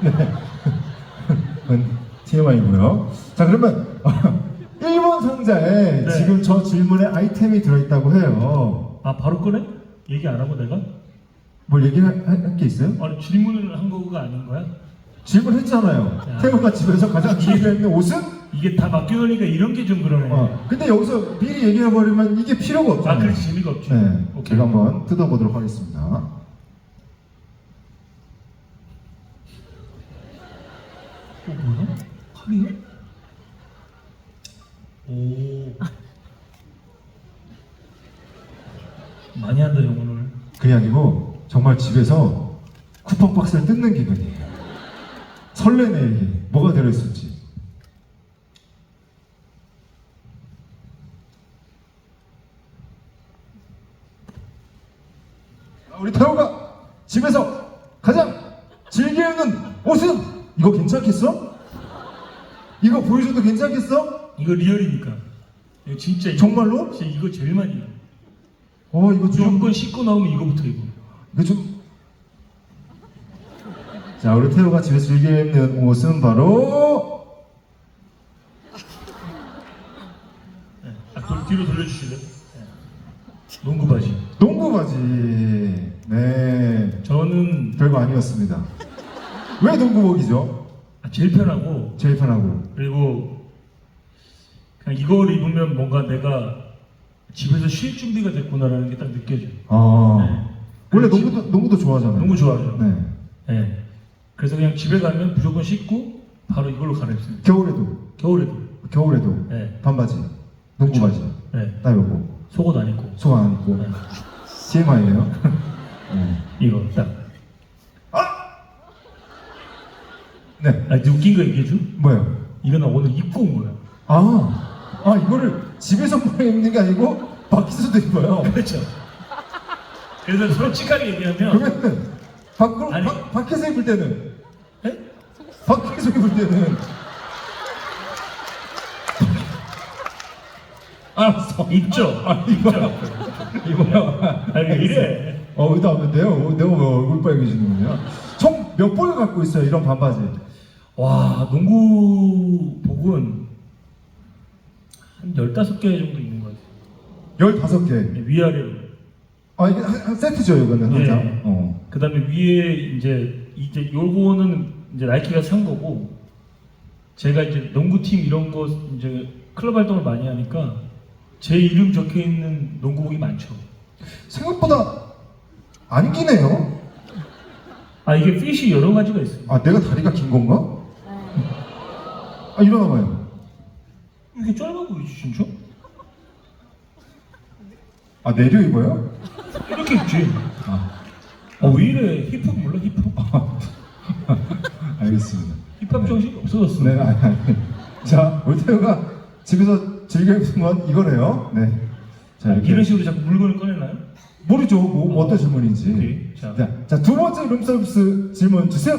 그건 TMI고요. 자 그러면 1번 상자에 네. 지금 저 질문에 아이템이 들어있다고 해요. 아 바로 꺼내? 얘기 안 하고 내가? 뭘 얘기할 게 있어요? 아니 질문을 한 거가 아닌 거야? 질문했잖아요. 야. 태우가 집에서 가장 기회가 있는 옷은? 이게 다 맡겨놓으니까 이런 게 좀 그러네. 어. 근데 여기서 미리 얘기해버리면 이게 필요가 아 없잖아요. 그래서 재미가 없지. 네, 오케이. 제가 한번 뜯어보도록 하겠습니다. 어 뭐야? 칼이야? 오. 많이 한다 형 오늘. 그게 아니고 정말 집에서 쿠팡 박스를 뜯는 기분이에요. 설레네 이게 뭐가 들어있을지. 아, 우리 태호가 집에서 가장 즐겨 입는 옷은 이거 괜찮겠어? 이거 보여줘도 괜찮겠어? 이거 리얼이니까. 이거 진짜 이거- 정말로? 진짜 이거 제일 많이. 해. 어 이거 좀 무조건 씻고 나오면 이거부터 입어. 이거 좀. 자, 우리 태호가 집에 즐겨 입는 옷은 바로 네. 아, 그럼 뒤로 돌려주실래요? 네. 농구 바지. 농구 바지. 네, 저는 별거 아니었습니다. 왜 농구복이죠? 아, 제일 편하고 제일 편하고. 그리고 그냥 이걸 입으면 뭔가 내가 집에서 쉴 준비가 됐구나라는 게 딱 느껴져요. 아, 네. 원래. 농구도 농구도 좋아하잖아요. 농구 좋아하죠. 네, 네. 그래서 그냥 집에 가면 무조건 씻고 바로 이걸로 갈아입습니다. 겨울에도 겨울에도. 겨울에도 네. 반바지, 농구 바지, 네. 딱 요거 속옷 안 입고. 소화 안 입고 네. TMI예요. 네. 이거 딱. 네, 아, 웃긴 거 얘기해줘? 뭐요? 이거 나 오늘 입고 온 거야. 아, 아 이거를 집에서만 입는 게 아니고 밖에서도 입어요. 그렇죠. 그래서 솔직하게 얘기하면 그러면은 밖으로 아니. 바, 밖에서 입을 때는 네? 밖에서 입을 때는 알았어. 입죠. 아 이거요. 이거요. 아니 왜 이래? 어 의도 안 된대요. 어, 내가 왜 얼굴 빨개지는군요. 총 몇 번을 갖고 있어요 이런 반바지. 와 농구복은 한 15개 정도 있는 것 같아요 15개. 위아래로 아 이게 한, 한 세트죠 이거는. 장. 어. 그 다음에 위에 이제 이제 요거는 이제 나이키가 산 거고 제가 이제 농구팀 이런 거 이제 클럽 활동을 많이 하니까 제 이름 적혀 있는 농구복이 많죠 생각보다 안 기네요. 아 이게 핏이 여러 가지가 있어요 아 내가 다리가 긴 건가? 아 일어나 봐요. 이게 짧아 보이지 진짜? 아 내려 입어요? 이렇게 입지 아 아 왜 이래 힙합 몰라 힙합 알겠습니다. 힙합 정신이 없어졌어 네, 아니, 아니. 자, 올테오가 집에서 즐겨 입는 건 이거네요. 네. 자, 이렇게. 이런 식으로 자꾸 물건을 꺼내나요? 모르죠. 뭐, 뭐 어떤 질문인지. 오케이, 자. 자, 자, 두 번째 룸서비스 질문 주세요.